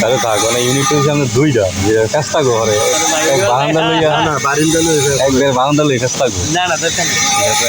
তাহলে থাক মানে ইউনিট হচ্ছে আমাদের দুইটা যে থাকো ঘরে বারান্দা লইয়া বারিন্দা লইবে একবার বারান্দা লই কাজ থাকো না না ঠিক আছে?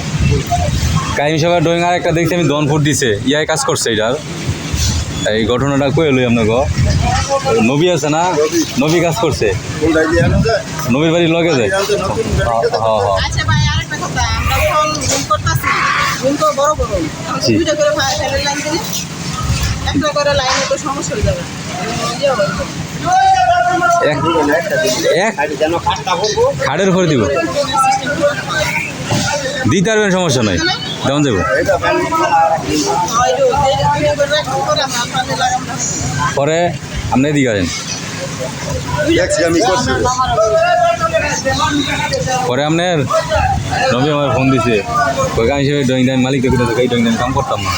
কাহিম সভা ড্রয়িং আর একটা দেখছি আমি দন ফুট দিছে। ইয়াই কাজ করছে এটার এই ঘটনাটা কয়ে লই আপনাকে নবী আছে না? নবী কাজ করছে? নবীর বাড়ির লগে যায়? খাড়ের করে দিব? দিতে পারবেন সমস্যা নাই। যেমন যাব। পরে আপনি দিকে আসেন। আমি করছি। পরে আপনার নবী আমার ফোন দিছে। ওই গান হিসেবে ড্রয়িং টাইম মালিক দেখে এই ড্রয়িং টাইম কাম করতাম না।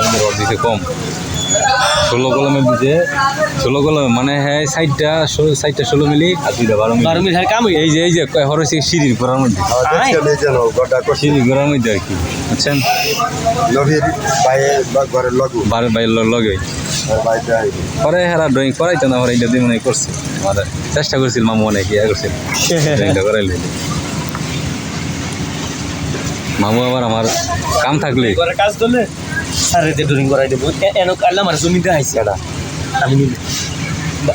আমাদের দিছে কম। ষোলো কলমে দিছে। ষোলো কলমে মানে হ্যাঁ সাইডটা সাইডটা ষোলো মিলি আর দুইটা বারো মিলি। বারো মিনিট কাম এই যে এই যে হরসি সিঁড়ির ঘোরার মধ্যে। গটা সিঁড়ির ঘোরার মধ্যে আর কি বুঝছেন? বার বাইর লগে। আর বাইরে আইবে। পরে হেরা ড্রয়িং করাইতো না পরে এটা দিয়ে মনে করছে। আমাদের চেষ্টা করছিল মামু অনেক ইয়ে করছিল। ড্রয়িংটা করাইলে। মামু আবার আমার কাম থাকলে। করে কাজ করলে? স্যার এতে ড্রয়িং করাই দেবো। এনো কাল্লা আমার জমিতে আইসি এটা আমি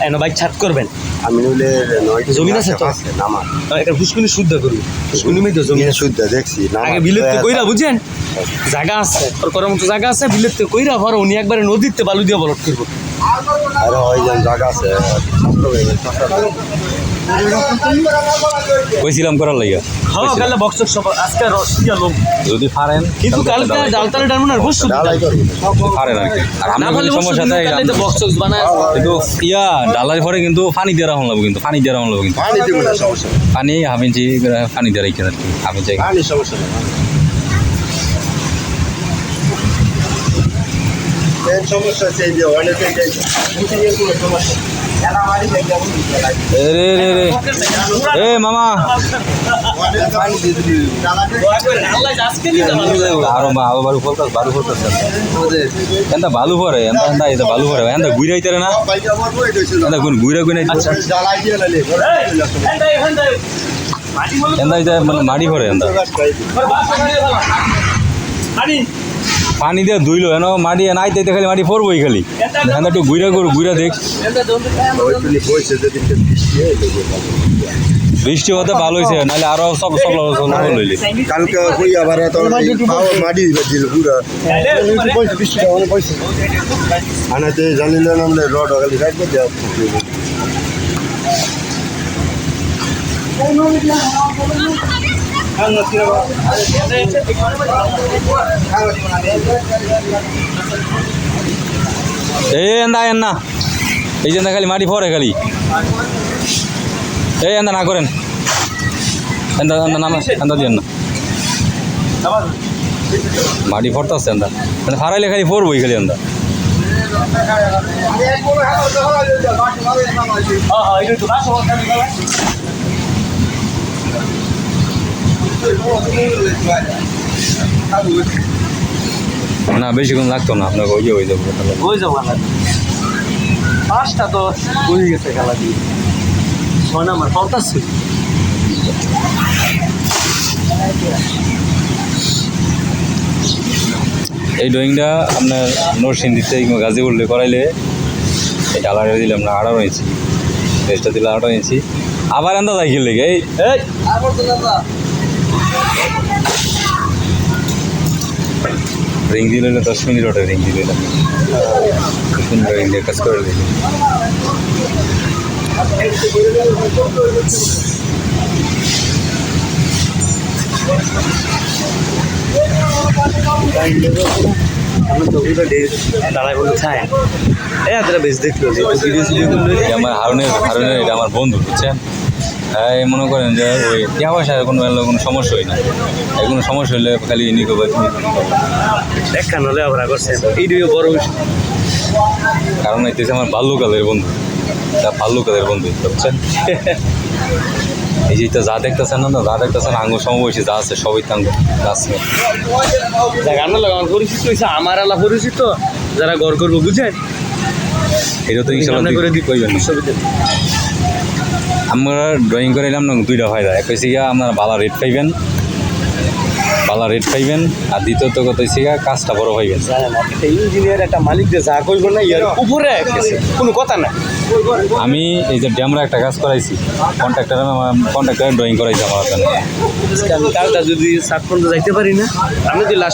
এনো বাইক ছাট করবেন? আমি নইলে জমিন আছে তো? নামা। একটা ফুসকুনি শুদ্ধ করবি ফুসকুনি মধ্যে জমি ইয়ে শুদ্ধ দেখছি আগে বিলেতে কইরা বুঝেন? জায়গা আছে ওর করার মতো জায়গা আছে বিলেতে কইরা ভর উনি একবারে নদীতে বালু দিয়ে বলট করব। আরে ওই জায়গা আছে কইছিলাম করার লাগিয়া হ্যাঁ কালে বক্স সব আজকে রস লোক? যদি পারেন কিন্তু কালকে ডালতালে ডালমুন আর বসু পারেন আর কি। আর না আমরা সমস্যা তাই বক্স বানায় কিন্তু ইয়া ডালার পরে কিন্তু পানি দিয়ে রাখুন লাগবো কিন্তু পানি দিয়ে রাখুন লাগবো কিন্তু। পানি দিব না সমস্যা পানি হাফ ইঞ্চি পানি দিয়ে রাখছেন আর কি হাফ ইঞ্চি পানি সমস্যা নেই সমস্যা সেই যে অনেকে সমস্যা নেই। এরা মারি যাই যেমন লাগে। এ রে রে রে এ মামা অনেক পানি দিয়ে দিবি। জ্বালাতে আল্লাহ আজকে নিয়ে আরও মা আরও বালু ফলতাস বালু ফলতাস এন্তা বালু পরে এন্তা এন্তা এটা বালু পরে এন্তা গুইরা আইতারে না পাইকা মারবো, এটাই ছিল। এন্তা কোন গুইরা কোন আচ্ছা। ঘরে পানি দিয়ে ধুইলো এন মাটি নাই তাইতে খালি মাটি পড়বই খালি। এন্তা একটু গুইরা করু গুইরা দেখ। বৃষ্টি হয়, হতে ভালো হয়েছে নাহলে আরও সব সব সব লইলি কালকে আবার মাটি দিল পুরা। আনাতে জানিলে নামলে রড খালি রাখবে দেওয়া এই এন্দা এন্না এই যে খালি মাটি পরে খালি। এই এন্দা, না করেন। এন্দা এন্দা নামা, এন্দা দিয়ে না। মাটি ফরতাছে এন্দা। এন্দা ফারাইলে খালি পড়বই খালি এন্দা। না বেশিক্ষণ লাগতো না আপনাকে ওই যে ওই যাব ওই যাব পাঁচটা তো হয়ে গেছে খেলা দিয়ে। ছয় নাম্বার এই ড্রয়িংটা আপনার নরসিংদীতে কিংবা গাজীপুরে করাইলে এই কালারে দিলাম না আঠারো ইঞ্চি। রেসটা দিলে আঠারো ইঞ্চি। আবার আন্দা যাই খেলে এই। এই রিং দিলে হলো দশ মিনিট ওটা রিং দিলে সুন্দর রিং দিয়ে কাজ করে দিলে। আমি তো ওগুলো দাঁড়ায় বলে খায় এ আপনারা বেশ দেখল যে ভিডিও সিডিও করল এটা আমার হারুনের হারুনের এটা আমার বন্ধু বুঝছেন? এই মনে করেন যে ওই টিয়া পয়সার কোনো কোনো সমস্যা হয় না। এই কোনো সমস্যা হলে খালি ইনি করবে তুমি দেখান হলে আবার করছেন এইটিও বড় কারণ এতেছে আমার বাল্যকালের বন্ধু। তা বাল্যকালের বন্ধু বুঝছেন? এই যে তো যা দেখতেছেন না যা দেখতেছেন আঙ্গুর সমবয়সী যা আছে সবই তো আঙ্গুর আছে। আমার পরিচিত হয়েছে আমার আলা পরিচিত যারা গড় করব বুঝেন এটা তো ইনশাল্লাহ করে দিই কইবেন। আমরা ড্রয়িং করে এলাম না দুইটা ফায়দা এক হয়েছে গিয়া আপনারা বালা রেট পাইবেন। বালা রেট পাইবেন। আর দ্বিতীয়ত কত হয়েছে গিয়া কাজটা বড় পাইবেন একটা ইঞ্জিনিয়ার একটা মালিক যে যা করব না ইয়ার উপরে গেছে। কোনো কথা না আমি এই যে ড্যামরা একটা কাজ করাইছি। কন্ট্রাক্টর কন্ট্রাক্টর ড্রয়িং করাইছি আমার আমি কালটা যদি সাত পর্যন্ত যাইতে পারি না আমি যদি লাস্ট